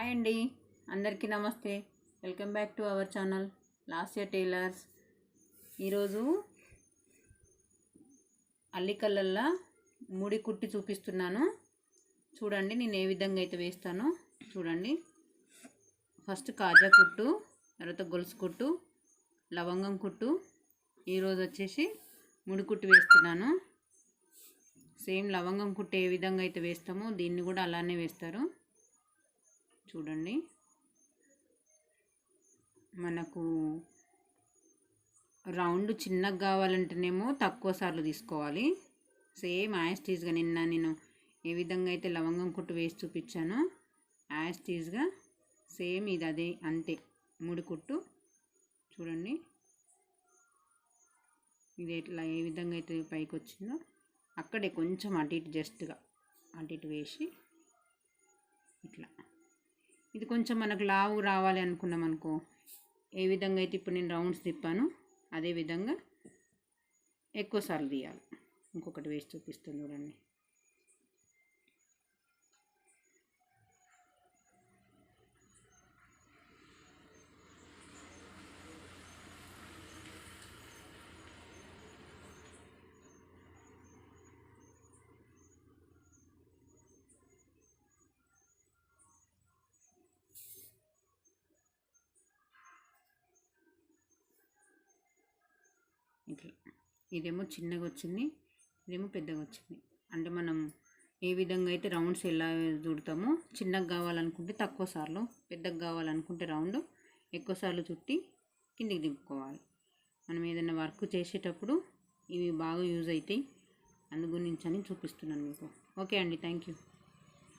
Hi అండి. అందరికీ నమస్తే. Welcome back to our channel last year tailors. ఈరోజు అల్లికల్లల్లా ముడి కుట్టి చూపిస్తున్నాను. చూడండి నేను ఏ విధంగా అయితే వేస్తానో చూడండి. ఫస్ట్ కాజా కుట్టు తర్వాత గొలుసు కుట్టు లవంగం కుట్టు. ఈరోజు వచ్చేసి ముడి కుట్టు వేస్తున్నాను. సేమ్ లవంగం కుట్టు ఏ విధంగా అయితే వేస్తామో దీన్ని కూడా అలానే వేస్తారు. చూడండి. మనకు రౌండ్ చిన్నగా కావాలంటేనేమో తక్కువ సార్లు తీసుకోవాలి. సేమ్ యాస్టీజ్గా నిన్న నేను ఏ విధంగా అయితే లవంగం కుట్టు వేసి చూపించానో యాస్టీజ్గా సేమ్ ఇది అదే అంతే. మూడు కుట్టు. చూడండి. ఇది ఎట్లా ఏ విధంగా అయితే పైకి వచ్చిందో అక్కడే కొంచెం అటు ఇటు జస్ట్గా అటు ఇటు వేసి ఇట్లా. ఇది కొంచెం మనకు లావు రావాలి అనుకున్నాం అనుకో. ఏ విధంగా అయితే ఇప్పుడు నేను రౌండ్స్ తిప్పాను అదే విధంగా ఎక్కువసార్లు తీయాలి. ఇంకొకటి వేసి చూపిస్తాను చూడండి. ఇట్లా. ఇదేమో చిన్నగా వచ్చింది ఇదేమో పెద్దగా వచ్చింది. అంటే మనం ఏ విధంగా అయితే రౌండ్స్ ఎలా చుడతామో చిన్నగా కావాలనుకుంటే తక్కువ సార్లు పెద్దగా కావాలనుకుంటే రౌండ్ ఎక్కువ సార్లు చుట్టి కిందికి దింపుకోవాలి మనం ఏదైనా వర్క్ చేసేటప్పుడు ఇవి బాగా యూజ్ అవుతాయి. అందు గురించి అని చూపిస్తున్నాను మీకు. ఓకే అండి థ్యాంక్ యూ.